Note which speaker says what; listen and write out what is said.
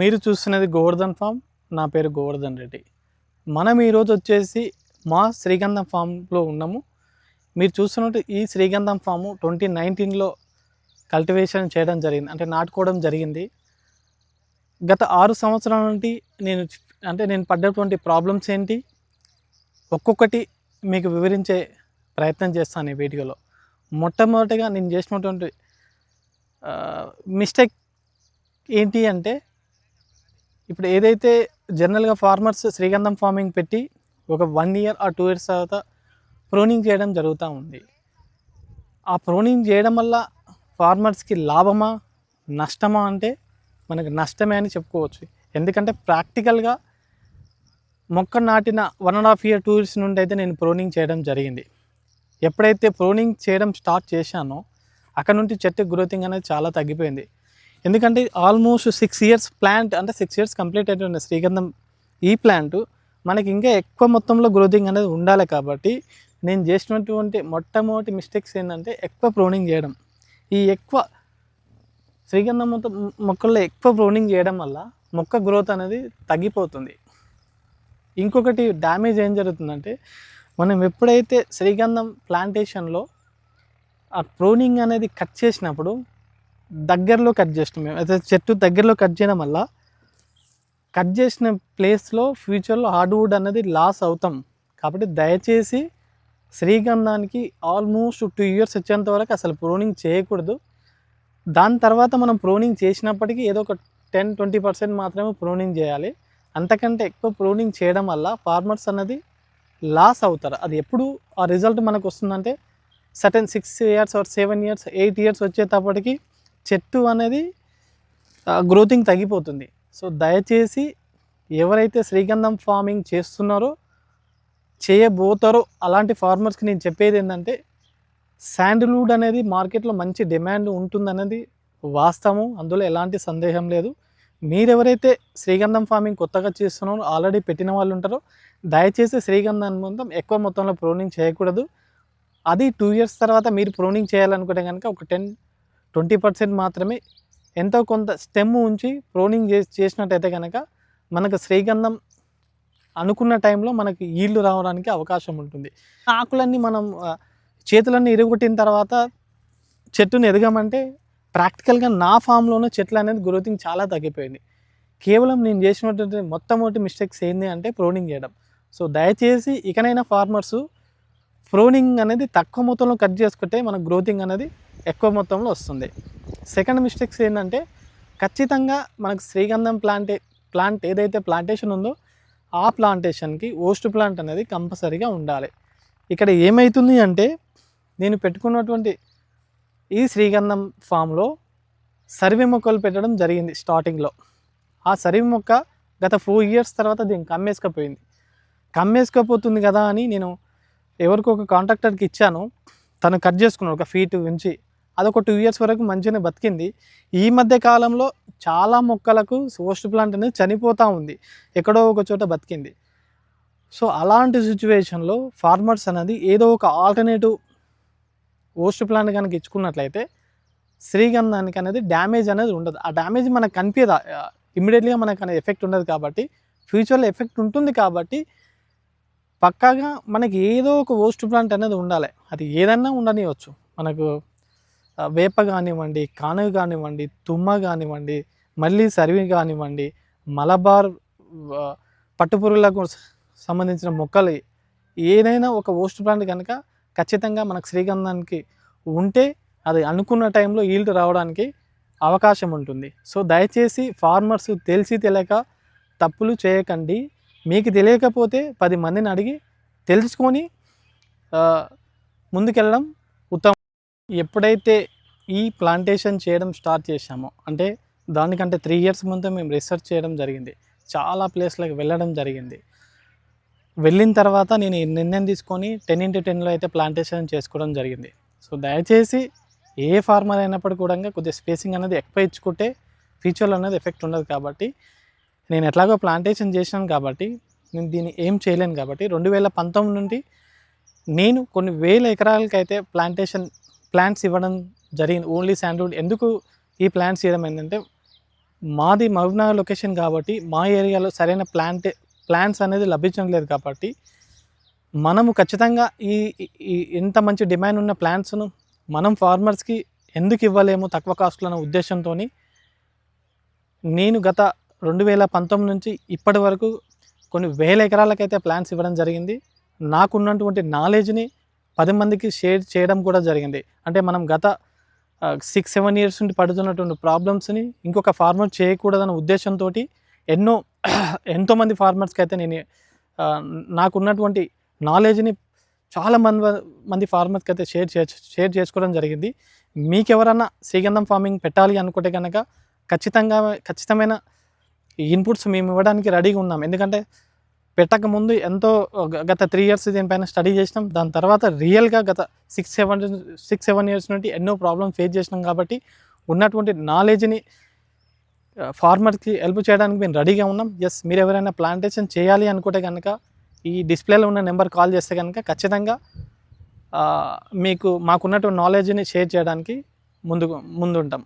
Speaker 1: మీరు చూస్తున్నది గోవర్ధన్ ఫామ్ నా పేరు గోవర్ధన్ రెడ్డి. మనం ఈరోజు వచ్చేసి మా శ్రీగంధం ఫామ్లో ఉన్నాము. మీరు చూస్తున్నట్టు ఈ శ్రీగంధం ఫాము ట్వంటీ నైన్టీన్లో కల్టివేషన్ చేయడం జరిగింది అంటే నాటుకోవడం జరిగింది. గత ఆరు సంవత్సరాల నుండి నేను అంటే నేను పడ్డటువంటి ప్రాబ్లమ్స్ ఏంటి? ఒక్కొక్కటి మీకు వివరించే ప్రయత్నం చేస్తాను ఈ వీడియోలో. మొట్టమొదటిగా నేను చేసినటువంటి మిస్టేక్ ఏంటి అంటే ఇప్పుడు ఏదైతే జనరల్గా ఫార్మర్స్ శ్రీగంధం ఫార్మింగ్ పెట్టి ఒక వన్ ఇయర్ ఆ టూ ఇయర్స్ తర్వాత ప్రోనింగ్ చేయడం జరుగుతూ ఉంది. ఆ ప్రోనింగ్ చేయడం వల్ల ఫార్మర్స్కి లాభమా నష్టమా అంటే మనకు నష్టమే అని చెప్పుకోవచ్చు. ఎందుకంటే ప్రాక్టికల్గా మొక్క నాటిన one and half year two years నుండి అయితే నేను ప్రోనింగ్ చేయడం జరిగింది. ఎప్పుడైతే ప్రోనింగ్ చేయడం స్టార్ట్ చేశానో అక్కడ నుండి చెట్టు గ్రోతింగ్ అనేది చాలా తగ్గిపోయింది. ఎందుకంటే ఆల్మోస్ట్ సిక్స్ ఇయర్స్ ప్లాంట్ అంటే సిక్స్ ఇయర్స్ కంప్లీట్ అయిపోయింది శ్రీగంధం ఈ ప్లాంట్. మనకి ఇంకా ఎక్కువ మొత్తంలో గ్రోతింగ్ అనేది ఉండాలి కాబట్టి నేను చేసినటువంటి మొట్టమొదటి మిస్టేక్స్ ఏంటంటే ఎక్కువ ప్రోనింగ్ చేయడం. ఈ ఎక్కువ శ్రీగంధం మొత్తం మొక్కల్లో ఎక్కువ ప్రోనింగ్ చేయడం వల్ల మొక్క గ్రోత్ అనేది తగ్గిపోతుంది. ఇంకొకటి డ్యామేజ్ ఏం జరుగుతుందంటే మనం ఎప్పుడైతే శ్రీగంధం ప్లాంటేషన్లో ఆ ప్రోనింగ్ అనేది కట్ చేసినప్పుడు దగ్గరలో కట్ చేసినాం మేము. అయితే చెట్టు దగ్గరలో కట్ చేయడం వల్ల కట్ చేసిన ప్లేస్లో ఫ్యూచర్లో హార్డ్వుడ్ అనేది లాస్ అవుతాం. కాబట్టి దయచేసి శ్రీగంధానికి ఆల్మోస్ట్ టూ ఇయర్స్ వచ్చేంత వరకు అసలు ప్రోనింగ్ చేయకూడదు. దాని తర్వాత మనం ప్రోనింగ్ చేసినప్పటికీ ఏదో ఒక టెన్ ట్వంటీ పర్సెంట్ మాత్రమే ప్రోనింగ్ చేయాలి. అంతకంటే ఎక్కువ ప్రోనింగ్ చేయడం వల్ల ఫార్మర్స్ అనేది లాస్ అవుతారు. అది ఎప్పుడు ఆ రిజల్ట్ మనకు వస్తుందంటే certain six years or seven years eight years వచ్చేటప్పటికి చెట్టు అనేది గ్రోతింగ్ తగ్గిపోతుంది. సో దయచేసి ఎవరైతే శ్రీగంధం ఫార్మింగ్ చేస్తున్నారో చేయబోతారో అలాంటి ఫార్మర్స్కి నేను చెప్పేది ఏంటంటే శాండిల్వుడ్ అనేది మార్కెట్లో మంచి డిమాండ్ ఉంటుందనేది వాస్తవం. అందులో ఎలాంటి సందేహం లేదు. మీరెవరైతే శ్రీగంధం ఫార్మింగ్ కొత్తగా చేస్తున్నారో ఆల్రెడీ పెట్టిన వాళ్ళు ఉంటారో దయచేసి శ్రీగంధం మొత్తం ఎక్కువ మొత్తంలో ప్రోనింగ్ చేయకూడదు. అది టూ ఇయర్స్ తర్వాత మీరు ప్రోనింగ్ చేయాలనుకుంటే కనుక ఒక టెన్ ట్వంటీ పర్సెంట్ మాత్రమే ఎంతో కొంత స్టెమ్ ఉంచి ప్రోనింగ్ చేసి చేసినట్టయితే కనుక మనకు శ్రీగంధం అనుకున్న టైంలో మనకి ఈళ్ళు రావడానికి అవకాశం ఉంటుంది. ఆకులన్నీ మనం చేతులన్నీ ఇరగొట్టిన తర్వాత చెట్టుని ఎదగమంటే ప్రాక్టికల్గా నా ఫామ్లోనే చెట్లు అనేది గ్రోతింగ్ చాలా తగ్గిపోయింది. కేవలం నేను చేసినటువంటి మొట్టమొదటి మిస్టేక్స్ ఏంటి అంటే ప్రోనింగ్ చేయడం. సో దయచేసి ఇకనైనా ఫార్మర్సు ప్రోనింగ్ అనేది తక్కువ మొత్తంలో కట్ చేసుకుంటే మన గ్రోతింగ్ అనేది ఎక్కువ మొత్తంలో వస్తుంది. సెకండ్ మిస్టేక్స్ ఏంటంటే ఖచ్చితంగా మనకు శ్రీగంధం ప్లాంటే ప్లాంట్ ఏదైతే ప్లాంటేషన్ ఉందో ఆ ప్లాంటేషన్కి ఓస్ట్ ప్లాంట్ అనేది కంపల్సరీగా ఉండాలి. ఇక్కడ ఏమవుతుంది అంటే నేను పెట్టుకున్నటువంటి ఈ శ్రీగంధం ఫామ్లో సర్వే మొక్కలు పెట్టడం జరిగింది స్టార్టింగ్లో ఆ సర్వే మొక్క గత ఫోర్ ఇయర్స్ తర్వాత దీన్ని కమ్మేసుకపోయింది. కమ్మేసుకపోతుంది కదా అని నేను ఎవరికో ఒక కాంట్రాక్టర్కి ఇచ్చాను. తను కట్ చేసుకున్నాడు ఒక ఫీట్ ఉంచి అదొక టూ ఇయర్స్ వరకు మంచిగానే బతికింది. ఈ మధ్య కాలంలో చాలా మొక్కలకు సోస్ట్ ప్లాంట్ అనేది చనిపోతూ ఉంది. ఎక్కడో ఒక చోట బతికింది. సో అలాంటి సిచ్యువేషన్లో ఫార్మర్స్ అనేది ఏదో ఒక ఆల్టర్నేటివ్ ఓస్ట్ ప్లాంట్ కనుక ఇచ్చుకున్నట్లయితే శ్రీగంధానికి అనేది డ్యామేజ్ అనేది ఉండదు. ఆ డ్యామేజ్ మనకు కనిపించదు ఇమ్మీడియట్లీగా మనకు అనేది ఎఫెక్ట్ ఉండదు కాబట్టి ఫ్యూచర్లో ఎఫెక్ట్ ఉంటుంది కాబట్టి పక్కాగా మనకి ఏదో ఒక ఓస్ట్ ప్లాంట్ అనేది ఉండాలి. అది ఏదన్నా ఉండనివ్వచ్చు మనకు వేప కానివ్వండి కానుగ కానివ్వండి తుమ్మ కానివ్వండి మళ్ళీ సరివి కానివ్వండి మలబార్ పట్టుపురుగులకు సంబంధించిన మొక్కలు ఏదైనా ఒక ఓస్ట్ ప్లాంట్ కనుక ఖచ్చితంగా మనకు శ్రీగంధానికి ఉంటే అది అనుకున్న టైంలో ఈల్డ్ రావడానికి అవకాశం ఉంటుంది. సో దయచేసి ఫార్మర్స్ తెలిసి తెలియక తప్పులు చేయకండి. మీకు తెలియకపోతే పది మందిని అడిగి తెలుసుకొని ముందుకెళ్ళడం ఉత్తమం. ఎప్పుడైతే ఈ ప్లాంటేషన్ చేయడం స్టార్ట్ చేశామో అంటే దానికంటే త్రీ ఇయర్స్ ముందు మేము రీసెర్చ్ చేయడం జరిగింది. చాలా ప్లేస్లకు వెళ్ళడం జరిగింది. వెళ్ళిన తర్వాత నేను ఈ నిర్ణయం తీసుకొని టెన్ ఇంటూ టెన్లో అయితే ప్లాంటేషన్ చేసుకోవడం జరిగింది. సో దయచేసి ఏ ఫార్మర్ అయినప్పుడు కూడా కొద్దిగా స్పేసింగ్ అనేది ఎక్కువ ఇచ్చుకుంటే ఫ్యూచర్లో అనేది ఎఫెక్ట్ ఉండదు కాబట్టి నేను ఎట్లాగో ప్లాంటేషన్ చేశాను కాబట్టి నేను దీన్ని ఏం చేయలేను కాబట్టి రెండు వేల పంతొమ్మిది నుండి నేను కొన్ని వేల ఎకరాలకైతే ప్లాంటేషన్ ప్లాంట్స్ ఇవ్వడం జరిగింది. ఓన్లీ శాండ్వుడ్ ఎందుకు ఈ ప్లాంట్స్ ఇవ్వడం ఏంటంటే మాది మహబూబ్నగర్ లొకేషన్ కాబట్టి మా ఏరియాలో సరైన ప్లాంట్ ప్లాంట్స్ అనేది లభించడం లేదు కాబట్టి మనము ఖచ్చితంగా ఈ ఇంత మంచి డిమాండ్ ఉన్న ప్లాంట్స్ను మనం ఫార్మర్స్కి ఎందుకు ఇవ్వలేము తక్కువ కాస్ట్లో అనే ఉద్దేశంతో నేను గత రెండు వేల పంతొమ్మిది నుంచి ఇప్పటి వరకు కొన్ని వేల ఎకరాలకైతే ప్లాంట్స్ ఇవ్వడం జరిగింది. నాకున్నటువంటి నాలెడ్జ్ని పది మందికి షేర్ చేయడం కూడా జరిగింది. అంటే మనం గత సిక్స్ సెవెన్ ఇయర్స్ నుండి పడుతున్నటువంటి ప్రాబ్లమ్స్ని ఇంకొక ఫార్మర్ చేయకూడదన్న ఉద్దేశంతో ఎన్నో ఎంతోమంది ఫార్మర్స్కి అయితే నేను నాకున్నటువంటి నాలెడ్జ్ని చాలా మంది మంది ఫార్మర్స్కి అయితే షేర్ చే షేర్ చేసుకోవడం జరిగింది. మీకు ఎవరన్నా శ్రీగంధం ఫార్మింగ్ పెట్టాలి అనుకుంటే కనుక ఖచ్చితంగా ఖచ్చితమైన ఇన్పుట్స్ మేము ఇవ్వడానికి రెడీగా ఉన్నాం. ఎందుకంటే పెట్టక ముందు ఎంతో గత త్రీ ఇయర్స్ దీనిపైన స్టడీ చేసినాం. దాని తర్వాత రియల్గా గత six seven six seven years నుండి ఎన్నో ప్రాబ్లమ్ ఫేస్ చేసినాం కాబట్టి ఉన్నటువంటి నాలెడ్జ్ని ఫార్మర్కి హెల్ప్ చేయడానికి మేము రెడీగా ఉన్నాం. ఎస్ మీరు ఎవరైనా ప్లాంటేషన్ చేయాలి అనుకుంటే కనుక ఈ డిస్ప్లేలో ఉన్న నెంబర్ కాల్ చేస్తే కనుక ఖచ్చితంగా మీకు మాకున్నటువంటి నాలెడ్జ్ని షేర్ చేయడానికి ముందు ముందుంటాం.